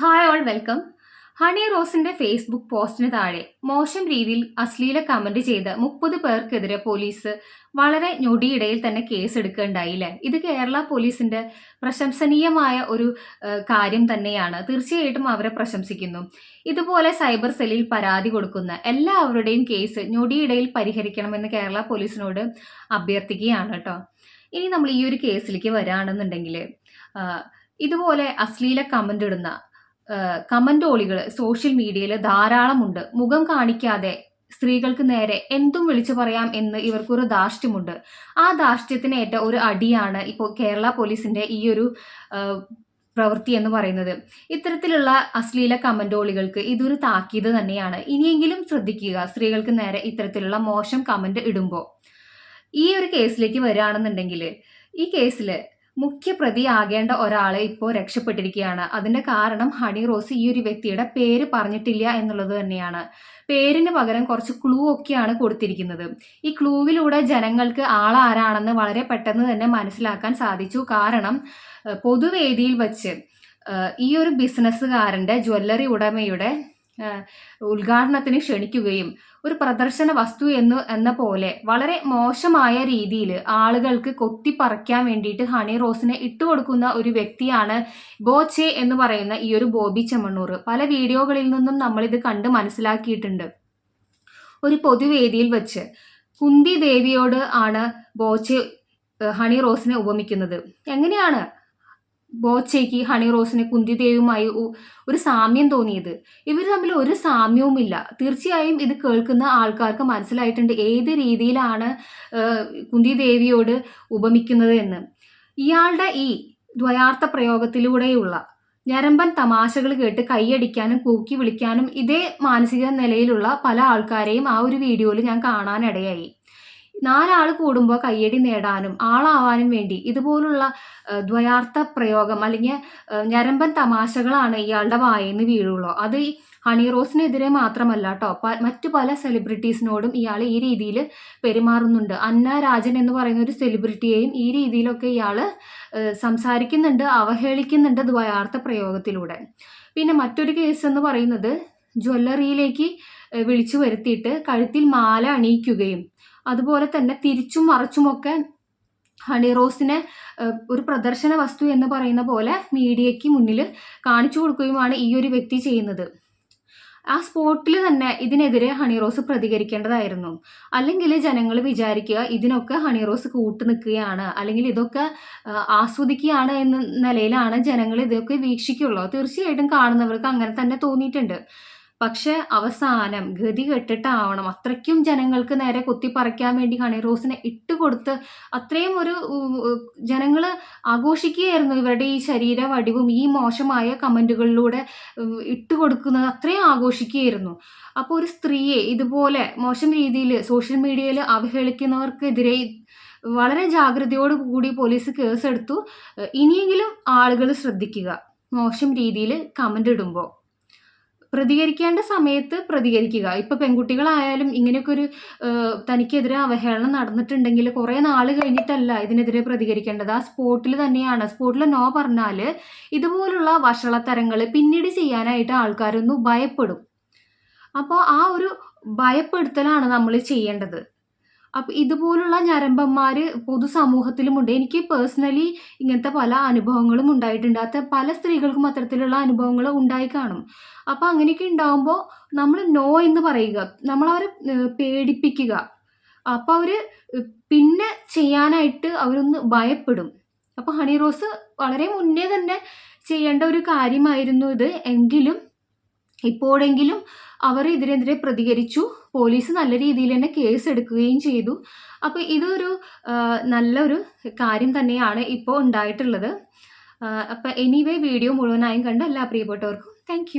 Hi all welcome Honey റോസിന്റെ Facebook പോസ്റ്റിന് താഴെ മോശം രീതിയിൽ അശ്ലീല കമന്റ് ചെയ്ത് മുപ്പത് പേർക്കെതിരെ പോലീസ് വളരെ ഞൊടിയിടയിൽ തന്നെ കേസ് എടുക്കുകയുണ്ടായില്ലേ? ഇത് കേരള പോലീസിന്റെ പ്രശംസനീയമായ ഒരു കാര്യം തന്നെയാണ്. തീർച്ചയായിട്ടും അവരെ പ്രശംസിക്കുന്നു. ഇതുപോലെ സൈബർ സെല്ലിൽ പരാതി കൊടുക്കുന്ന എല്ലാവരുടെയും കേസ് ഞൊടിയിടയിൽ പരിഹരിക്കണമെന്ന് കേരള പോലീസിനോട് അഭ്യർത്ഥിക്കുകയാണ് കേട്ടോ. ഇനി നമ്മൾ ഈ ഒരു കേസിലേക്ക് വരാണെന്നുണ്ടെങ്കിൽ ഇതുപോലെ അശ്ലീല കമന്റ് ഇടുന്ന കമന്റോളികൾ സോഷ്യൽ മീഡിയയിൽ ധാരാളമുണ്ട്. മുഖം കാണിക്കാതെ സ്ത്രീകൾക്ക് നേരെ എന്തും വിളിച്ചു പറയാം എന്ന് ഇവർക്കൊരു ധാർഷ്ട്യമുണ്ട്. ആ ധാർഷ്ട്യത്തിന് ഏറ്റ ഒരു അടിയാണ് ഇപ്പോൾ കേരള പോലീസിന്റെ ഈ ഒരു പ്രവൃത്തി എന്ന് പറയുന്നത്. ഇത്തരത്തിലുള്ള അശ്ലീല കമന്റോളികൾക്ക് ഇതൊരു താക്കീത് തന്നെയാണ്. ഇനിയെങ്കിലും ശ്രദ്ധിക്കുക സ്ത്രീകൾക്ക് നേരെ ഇത്തരത്തിലുള്ള മോശം കമന്റ് ഇടുമ്പോൾ ഈ ഒരു കേസിലേക്ക് വരികയാണെന്നുണ്ടെങ്കിൽ ഈ കേസിൽ മുഖ്യപ്രതി ആകേണ്ട ഒരാളെ ഇപ്പോൾ രക്ഷപ്പെട്ടിരിക്കുകയാണ്. അതിന്റെ കാരണം ഹണി റോസ് ഈ ഒരു വ്യക്തിയുടെ പേര് പറഞ്ഞിട്ടില്ല എന്നുള്ളത് തന്നെയാണ്. പേരിന് പകരം കുറച്ച് ക്ലൂ ഒക്കെയാണ് കൊടുത്തിരിക്കുന്നത്. ഈ ക്ലൂവിലൂടെ ജനങ്ങൾക്ക് ആളാരാണെന്ന് വളരെ പെട്ടെന്ന് തന്നെ മനസ്സിലാക്കാൻ സാധിച്ചു. കാരണം പൊതുവേദിയിൽ വച്ച് ഈ ഒരു ബിസിനസ്സുകാരന്റെ ജ്വല്ലറി ഉടമയുടെ ഉദ്ഘാടനത്തിന് ക്ഷണിക്കുകയും ഒരു പ്രദർശന വസ്തു എന്ന് എന്ന പോലെ വളരെ മോശമായ രീതിയിൽ ആളുകൾക്ക് കൊത്തിപ്പറിക്കാൻ വേണ്ടിയിട്ട് ഹണി റോസിനെ ഇട്ടുകൊടുക്കുന്ന ഒരു വ്യക്തിയാണ് ബോച്ചെ എന്ന് പറയുന്ന ഈ ഒരു ബോബി ചെമ്മണ്ണൂർ. പല വീഡിയോകളിൽ നിന്നും നമ്മളിത് കണ്ട് മനസ്സിലാക്കിയിട്ടുണ്ട്. ഒരു പൊതുവേദിയിൽ വെച്ച് കുന്തി ദേവിയോട് ആണ് ബോച്ചെ ഹണി റോസിനെ ഉപമിക്കുന്നത്. എങ്ങനെയാണ് ബോച്ചയ്ക്ക് ഹണി റോസിനെ കുന്തിദേവുമായി ഒരു സാമ്യം തോന്നിയത്. ഇവർ തമ്മിൽ ഒരു സാമ്യവുമില്ല. തീർച്ചയായും ഇത് കേൾക്കുന്ന ആൾക്കാർക്ക് മനസ്സിലായിട്ടുണ്ട് ഏത് രീതിയിലാണ് കുന്തിദേവിയോട് ഉപമിക്കുന്നത് എന്ന്. ഇയാളുടെ ഈ ദ്വയാർത്ഥ പ്രയോഗത്തിലൂടെയുള്ള ഞരമ്പൻ തമാശകൾ കേട്ട് കൈയടിക്കാനും കൂക്കി വിളിക്കാനും ഇതേ മാനസിക നിലയിലുള്ള പല ആൾക്കാരെയും ആ ഒരു വീഡിയോയിൽ ഞാൻ കാണാനിടയായി. നാലാൾ കൂടുമ്പോൾ കയ്യടി നേടാനും ആളാവാനും വേണ്ടി ഇതുപോലുള്ള ദ്വയാർത്ഥ പ്രയോഗം അല്ലെങ്കിൽ ഞരമ്പൻ തമാശകളാണ് ഇയാളുടെ വായന്ന് വീഴുള്ളൂ. അത് ഈ ഹണി റോസിനെതിരെ മാത്രമല്ല കേട്ടോ മറ്റു പല സെലിബ്രിറ്റീസിനോടും ഇയാൾ ഈ രീതിയിൽ പെരുമാറുന്നുണ്ട്. അന്ന രാജൻ എന്ന് പറയുന്ന ഒരു സെലിബ്രിറ്റിയെയും ഈ രീതിയിലൊക്കെ ഇയാൾ സംസാരിക്കുന്നുണ്ട് അവഹേളിക്കുന്നുണ്ട് ദ്വയാർത്ഥ പ്രയോഗത്തിലൂടെ. പിന്നെ മറ്റൊരു കേസ് എന്ന് പറയുന്നത് ജ്വല്ലറിയിലേക്ക് വിളിച്ചു വരുത്തിയിട്ട് കഴുത്തിൽ മാല അണിയിക്കുകയും അതുപോലെ തന്നെ തിരിച്ചും മറിച്ചുമൊക്കെ ഹണി റോസിനെ ഒരു പ്രദർശന വസ്തു എന്ന് പറയുന്ന പോലെ മീഡിയയ്ക്ക് മുന്നിൽ കാണിച്ചു കൊടുക്കുകയുമാണ് ഈ ഒരു വ്യക്തി ചെയ്യുന്നത്. ആ സ്പോട്ടിൽ തന്നെ ഇതിനെതിരെ ഹണി റോസ് പ്രതികരിക്കേണ്ടതായിരുന്നു. അല്ലെങ്കിൽ ജനങ്ങൾ വിചാരിക്കുക ഇതിനൊക്കെ ഹണി റോസ് കൂട്ടു നിൽക്കുകയാണ് അല്ലെങ്കിൽ ഇതൊക്കെ ആസ്വദിക്കുകയാണ് എന്ന നിലയിലാണ് ജനങ്ങൾ ഇതൊക്കെ വീക്ഷിക്കുള്ളൂ. തീർച്ചയായിട്ടും കാണുന്നവർക്ക് അങ്ങനെ തന്നെ തോന്നിയിട്ടുണ്ട്. പക്ഷെ അവസാനം ഗതി കെട്ടിട്ടാവണം. അത്രയ്ക്കും ജനങ്ങൾക്ക് നേരെ കുത്തിപ്പറിക്കാൻ വേണ്ടി ഹണി റോസിനെ ഇട്ടുകൊടുത്ത് അത്രയും ഒരു ജനങ്ങൾ ആഘോഷിക്കുകയായിരുന്നു. ഇവരുടെ ഈ ശരീര വടിവും ഈ മോശമായ കമന്റുകളിലൂടെ ഇട്ടുകൊടുക്കുന്നത് അത്രയും ആഘോഷിക്കുകയായിരുന്നു. അപ്പോൾ ഒരു സ്ത്രീയെ ഇതുപോലെ മോശം രീതിയിൽ സോഷ്യൽ മീഡിയയിൽ അവഹേളിക്കുന്നവർക്കെതിരെ വളരെ ജാഗ്രതയോട് കൂടി പോലീസ് കേസെടുത്തു. ഇനിയെങ്കിലും ആളുകൾ ശ്രദ്ധിക്കുക. മോശം രീതിയിൽ കമന്റ് ഇടുമ്പോൾ പ്രതികരിക്കേണ്ട സമയത്ത് പ്രതികരിക്കുക. ഇപ്പൊ പെൺകുട്ടികളായാലും ഇങ്ങനെയൊക്കെ ഒരു തനിക്കെതിരെ അവഹേളനം നടന്നിട്ടുണ്ടെങ്കിൽ കുറേ നാൾ കഴിഞ്ഞിട്ടല്ല ഇതിനെതിരെ പ്രതികരിക്കേണ്ടത്. ആ സ്പോട്ടിൽ തന്നെയാണ്. സ്പോട്ടിൽ നോ പറഞ്ഞാൽ ഇതുപോലുള്ള വഷളത്തരങ്ങൾ പിന്നീട് ചെയ്യാനായിട്ട് ആൾക്കാരൊന്നും ഭയപ്പെടും. അപ്പോൾ ആ ഒരു ഭയപ്പെടുത്തലാണ് നമ്മൾ ചെയ്യേണ്ടത്. അപ്പം ഇതുപോലുള്ള ഞരമ്പന്മാർ പൊതുസമൂഹത്തിലുമുണ്ട്. എനിക്ക് പേഴ്സണലി ഇങ്ങനത്തെ പല അനുഭവങ്ങളും ഉണ്ടായിട്ടുണ്ട്. അത് പല സ്ത്രീകൾക്കും അത്തരത്തിലുള്ള അനുഭവങ്ങൾ ഉണ്ടായി കാണും. അപ്പം അങ്ങനെയൊക്കെ ഉണ്ടാകുമ്പോൾ നമ്മൾ നോ എന്ന് പറയുക നമ്മളവരെ പേടിപ്പിക്കുക. അപ്പോൾ അവർ പിന്നെ ചെയ്യാനായിട്ട് അവരൊന്ന് ഭയപ്പെടും. അപ്പോൾ ഹണി റോസ് വളരെ മുന്നേ തന്നെ ചെയ്യേണ്ട ഒരു കാര്യമായിരുന്നു ഇത്. എങ്കിലും ഇപ്പോഴെങ്കിലും അവർ ഇതിനെതിരെ പ്രതികരിച്ചു. പോലീസ് നല്ല രീതിയിൽ തന്നെ കേസ് എടുക്കുകയും ചെയ്തു. അപ്പോൾ ഇതൊരു നല്ലൊരു കാര്യം തന്നെയാണ് ഇപ്പോൾ ഉണ്ടായിട്ടുള്ളത്. അപ്പോൾ എനിവേ വീഡിയോ മുഴുവനായും കണ്ട എല്ലാ പ്രിയപ്പെട്ടവർക്കും താങ്ക്